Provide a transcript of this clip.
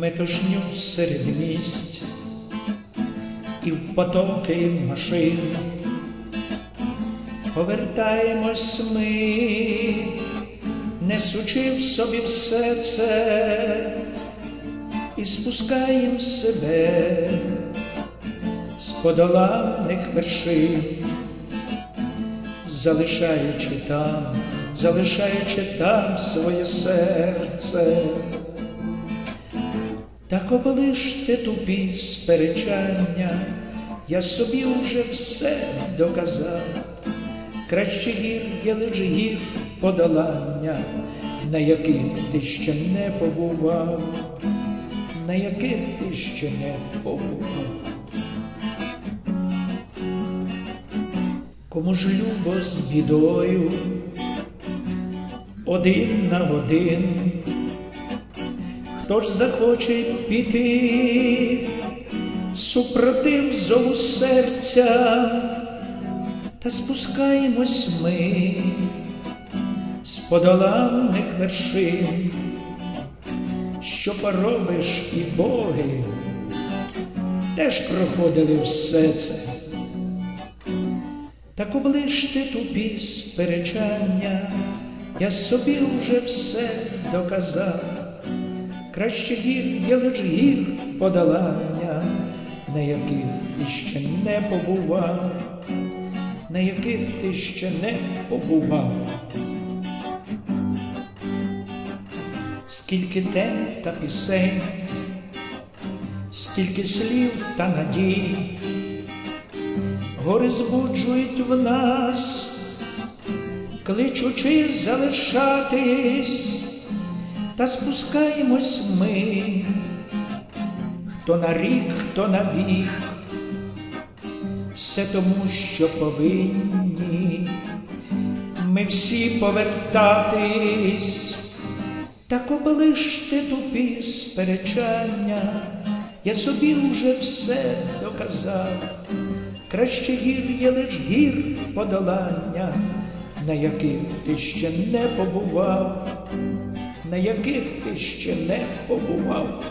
метушню серед місць і в потоки машин. Повертаємось ми, несучи в собі все це, і спускаєм себе з подоланих вершин, залишаючи там, залишаючи там своє серце. Так облиш ти тупі сперечання, я собі уже все доказав. Краще гір є лиш гір подолання, на яких ти ще не побував, на яких ти ще не побував. Кому ж любо з бідою, один на один, хто ж захоче піти, супротив зову серця, та спускаємось ми з подоланих вершин, що поробиш і боги, теж проходили все це. Так облиш ти тупі сперечання, я собі вже все доказав. Краще гір є лиш гір подолання, на яких ти ще не побував, на яких ти ще не побував. Скільки тем та пісень, скільки слів та надій, гори збуджують в нас, кличучи залишатись, та спускаємось ми, хто на рік, хто на вік, все тому, що повинні ми всі повертатись, так облиш ти тупі сперечання, я собі вже все доказав. Краще гір є лиш гір подолання, на яких ти ще не побував, на яких ти ще не побував.